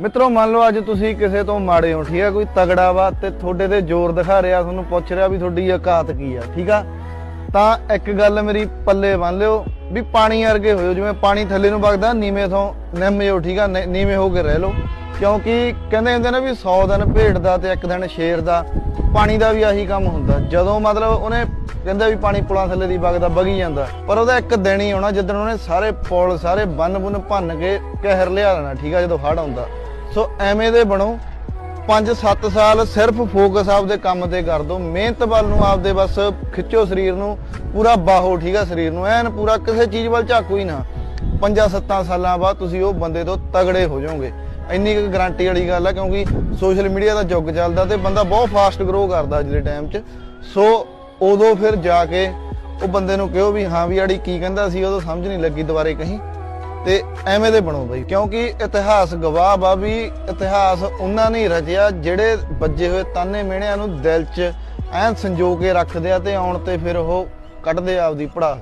ਮਿੱਤਰੋ, ਮੰਨ ਲਓ ਅੱਜ ਤੁਸੀਂ ਕਿਸੇ ਤੋਂ ਮਾੜੇ ਹੋ, ਠੀਕ ਆ? ਕੋਈ ਤਗੜਾ ਵਾ ਤੇ ਤੁਹਾਡੇ ਤੇ ਜ਼ੋਰ ਦਿਖਾ ਰਿਹਾ, ਤੁਹਾਨੂੰ ਪੁੱਛ ਰਿਹਾ ਵੀ ਤੁਹਾਡੀ ਔਕਾਤ ਕੀ ਆ, ਠੀਕ ਆ? ਤਾਂ ਇੱਕ ਗੱਲ ਮੇਰੀ ਪੱਲੇ ਬੰਨ ਲਿਓ ਵੀ ਪਾਣੀ ਵਰਗੇ ਹੋਇਓ, ਜਿਵੇਂ ਪਾਣੀ ਥੱਲੇ ਨੂੰ ਵਗਦਾ, ਨੀਵੇਂ ਤੋਂ ਨਿੰਮ ਜਾਓ ਠੀਕ ਆ? ਨੀਵੇਂ ਹੋ ਕੇ ਰਹਿ ਲਓ। ਕਿਉਂਕਿ ਕਹਿੰਦੇ ਹੁੰਦੇ ਨੇ ਵੀ 100 ਦਿਨ ਭੇਡ ਦਾ ਤੇ ਇੱਕ ਦਿਨ ਸ਼ੇਰ ਦਾ, ਪਾਣੀ ਦਾ ਵੀ ਆਹੀ ਕੰਮ ਹੁੰਦਾ। ਜਦੋਂ ਮਤਲਬ ਉਹਨੇ ਕਹਿੰਦਾ ਵੀ ਪਾਣੀ ਪੁਲਾਂ ਥੱਲੇ ਦੀ ਵਗਦਾ, ਵਗੀ ਜਾਂਦਾ। ਪਰ ਉਹਦਾ ਇੱਕ ਦਿਨ ਹੀ ਆਉਣਾ ਜਦੋਂ ਉਹਨੇ ਸਾਰੇ ਪੁਲ, ਸਾਰੇ ਬੰਨ ਬੁੰਨ ਭੰਨ ਕੇ ਕਹਿਰ ਲਿਆ ਲੈਣਾ, ਠੀਕ ਆ? ਜਦੋਂ ਹੜ ਆਉਂਦਾ। ਸੋ ਐਵੇਂ ਦੇ ਬਣੋ। 5-7 ਸਾਲ ਸਿਰਫ ਫੋਕਸ ਆਪਦੇ ਕੰਮ ਤੇ ਕਰ ਦਿਓ ਮਿਹਨਤ ਵੱਲ ਨੂੰ ਆਪਦੇ ਬਸ ਖਿੱਚੋ ਸਰੀਰ ਨੂੰ। ਪੂਰਾ ਬਾਹੋ, ਠੀਕ ਆ ਸਰੀਰ ਨੂੰ। ਐਨ ਪੂਰਾ ਕਿਸੇ ਚੀਜ਼ ਵੱਲ ਝਾਕੋ ਹੀ ਨਾ। 5-7 ਸਾਲਾਂ ਬਾਅਦ ਤੁਸੀਂ ਉਹ ਬੰਦੇ ਤੋਂ ਤਗੜੇ ਹੋ ਜਾਓਗੇ। ਇੰਨੀ ਕੁ ਗਾਰੰਟੀ ਵਾਲੀ ਗੱਲ ਆ, ਕਿਉਂਕਿ ਸੋਸ਼ਲ ਮੀਡੀਆ ਦਾ ਯੁੱਗ ਚੱਲਦਾ ਤੇ ਬੰਦਾ ਬਹੁਤ ਫਾਸਟ ਗਰੋ ਕਰਦਾ ਅੱਜ ਦੇ ਟਾਈਮ 'ਚ। ਸੋ ਉਦੋਂ ਫਿਰ ਜਾ ਕੇ ਉਹ ਬੰਦੇ ਨੂੰ ਕਿਹੋ ਵੀ, ਹਾਂ ਵੀ ਆੜੀ ਕੀ ਕਹਿੰਦਾ ਸੀ, ਉਦੋਂ ਸਮਝ ਨਹੀਂ ਲੱਗੀ ਦੁਬਾਰੇ ਕਹੀਂ। ਤੇ ਐਵੇਂ ਦੇ ਬਣੋ ਬਈ। ਕਿਉਂਕਿ ਇਤਿਹਾਸ ਗਵਾਹ ਵਾ ਵੀ ਇਤਿਹਾਸ ਉਹਨਾਂ ਨੇ ਰਚਿਆ ਜਿਹੜੇ ਵੱਜੇ ਹੋਏ ਤਾਨੇ ਮਿਹਣਿਆਂ ਨੂੰ ਦਿਲ 'ਚ ਐਨ ਸੰਜੋ ਕੇ ਰੱਖਦੇ ਆ ਤੇ ਆਉਣ ਤੇ ਫਿਰ ਉਹ ਕੱਢਦੇ ਆ ਆਪਦੀ ਪੜਾਸ।